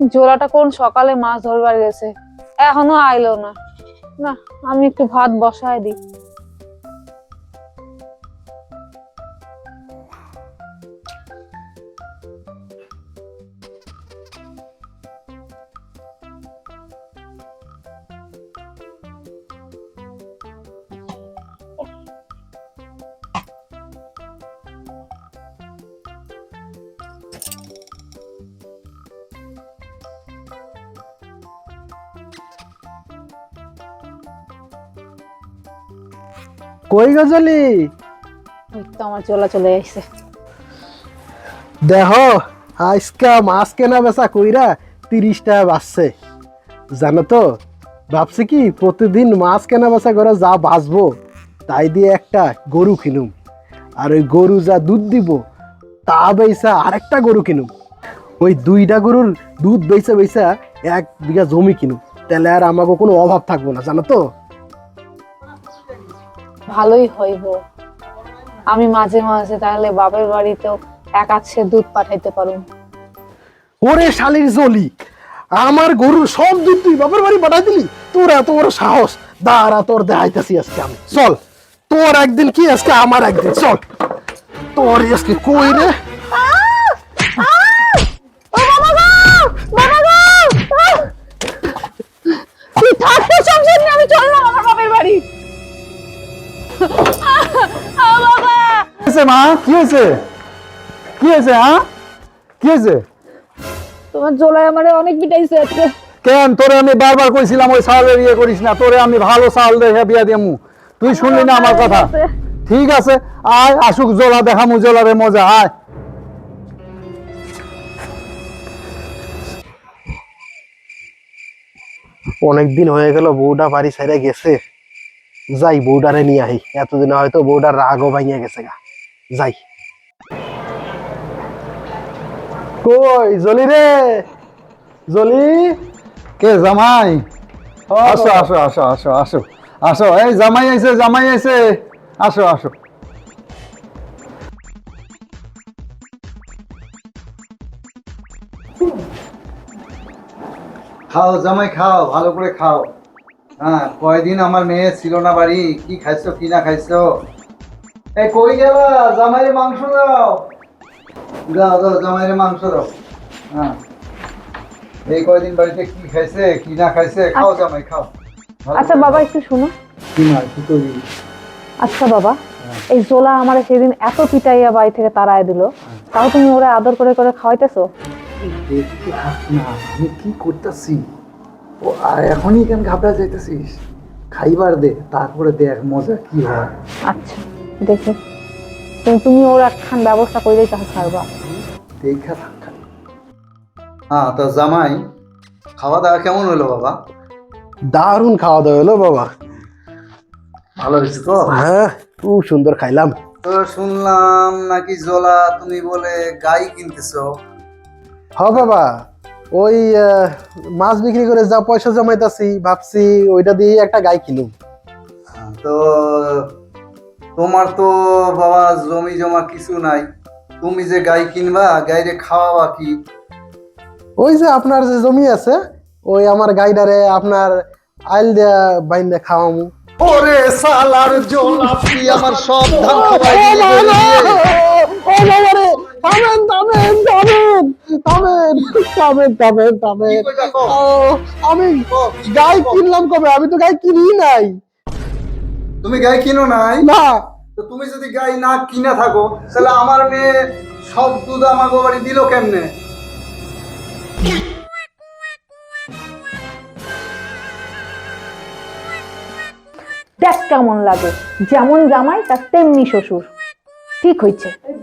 জোলাটা কোন সকালে মাছ ধরবার গেছে? এখনও আইলো না। না, আমি একটু ভাত বসায় দিই। কই গজলি ওই তো আমার চলে এসেছে দেহ আজকা মাছ কেনা বেচা কইরা তিরিশ টাকা বাঁচছে। জানো তো ভাবছি কি প্রতিদিন মাছ কেনা বেচা করে যা বাঁচবো তাই দিয়ে একটা গরু কিনুম। আর ওই গরু যা দুধ দিব তা বেচা আরেকটা গরু কিনুম। ওই দুইটা গরুর দুধ বেচা বেচা এক বিঘা জমি কিনুম। তাহলে আর আমাকে কোনো অভাব থাকব না জানো তো? ভালোই হইব। আমি মাঝে মাঝে তাহলে বাপের বাড়িতেও এক আছে দুধ পাঠাইতে পারুম। ওরে শালির জলি, আমার গরুর সব দুধ তুই বাপের বাড়ি পাঠাই দিলি, তোর এত বড় সাহস, দাঁড়া তোর দেখাইতেছি আজকে আমি। চল, তোর একদিন কি আজকে, আমার একদিন, চল। তোর আজকে কই রে? হয়েছে মা? কি হয়েছে? কি হয়েছে হ্যাঁ? কি হয়েছে? তোমার জোলাই আমারে অনেক পিটাইছে আজকে। কেন? তোরে আমি বারবার কইছিলাম ওই চাউলের ইয়ে করিস না তোরে আমি ভালো চাউল দেখে বিয়া দিমু। তুই শুনলি না আমার কথা? ঠিক আছে আয় আসুক জোলা দেখামু জোলারে মজা আয়। অনেক দিন হয়ে গেল বউটা বাড়ি ছেড়ে গেছে। যাই বউডারে নিয়ে আহি। এতদিন হয়তো বউটার রাগও ভাঙিয়া গেছে গা। যাই। কই জলি রে? জলি? কে জামাই? আসো আসো আসো আসো আসো। আসো এই জামাই আইছে জামাই আইছে। আসো আসো। খাও জামাই খাও ভালো করে খাও। হ্যাঁ কয়দিন আমার মেয়ে ছিল না বাড়ি কি খাইছো কি না খাইছো? এই কই গেলা? জামাইরে মাংস দাও। দাও দাও জামাইরে মাংস দাও। হ্যাঁ। এই কয়দিন বাড়িতে কি খাইছে কি না খাইছে খাও জামাই খাও। আচ্ছা বাবা একটু শুনো। কি না কি করি আচ্ছা বাবা এই জোলা আমার সেদিন এত পিটাইয়া বাড়ি থেকে তাড়ায় দিল। তাও তুমি ওরা আদর করে করে খাওয়াইতেছো? না আমি কি করতেছি? ও আর এখনই কেন ঘাবড়া যাইতেছিস? খাইবার দে তারপরে দেখ মজা কি হয়। আচ্ছা। দেখি। তুমি ওর একখান ব্যবস্থা করে তাহা ছাড়বা। দেখা থাক। হ্যাঁ তো জামাই খাওয়া দাওয়া কেমন হলো বাবা? দারুণ খাওয়া দাওয়া হলো বাবা। ভালো হয়েছে তো? হ্যাঁ খুব সুন্দর খাইলাম। তো শুনলাম নাকি জোলা তুমি বলে গাই কিনতেছো? হ বাবা ওই মাছ বিক্রি করে যা পয়সা জমাইতাছি ভাবছি ওইটা দিয়ে একটা গাই কিনুম। হ্যাঁ, তো তোমার তো বাবা জমি জমা কিছু নাই। তুমি যে গাই কিনবা গাইরে খাওয়াবা কি? ওই যে আপনার যে জমি আছে ওই আমার গাইডারে আপনার আইল দেয়া বাইন দিয়ে খাওয়ামু। ওরে সালার জোলা আমার সব ধান খাওয়াই দিলি। থামেন থামেন থামেন থামেন থামেন থামেন থামেন কি কইতা কও? ও, আমি গাই কিনলাম কবে? আমি তো গাই কিনি নাই। তুমি গাই কিনো নাই? না। তো তুমি যদি গাই না কিনা থাকো তাহলে আমার মেয়ে সব দুধ আমার বাড়ি দিল কেমনে? দেখ কেমন লাগে। যেমন জামাই তার তেমনি শ্বশুর। ঠিক হয়েছে।